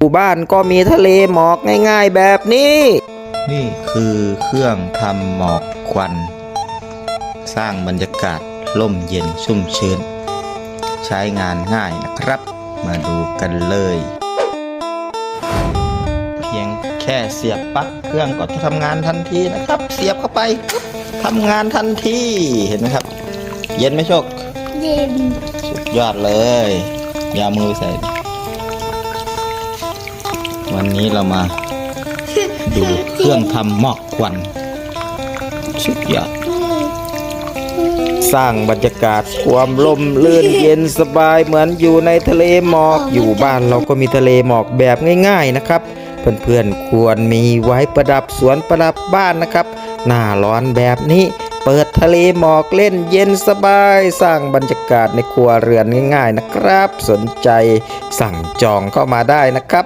หมู่บ้านก็มีทะเลหมอกง่ายๆแบบนี้ นี่คือเครื่องทำหมอกควัน สร้างบรรยากาศร่มเย็นชุ่มชื้น ใช้งานง่ายนะครับ มาดูกันเลย เพียงแค่เสียบปลั๊กเครื่องก็จะทำงานทันทีนะครับ เสียบเข้าไปปุ๊บทำงานทันทีเห็นไหมครับ เย็นไหมโชค เย็น สุดยอดเลยอย่าเอามือใส่ วันนี้เรามาดูเครื่องทำหมอกควันสุดยอดสร้างบรรยากาศความลมลื่นเย็นสบายเหมือนอยู่ในทะเลหมอกอยู่บ้านเราก็มีทะเลหมอกแบบง่าย ๆนะครับ เพื่อนๆควรมีไว้ประดับสวนประดับบ้านนะครับ หน้าร้อนแบบนี้ เปิดทะเลหมอกเล่นเย็นสบาย สร้างบรรยากาศในครัวเรือนง่าย ๆนะครับ สนใจสั่งจองเข้ามาได้นะครับ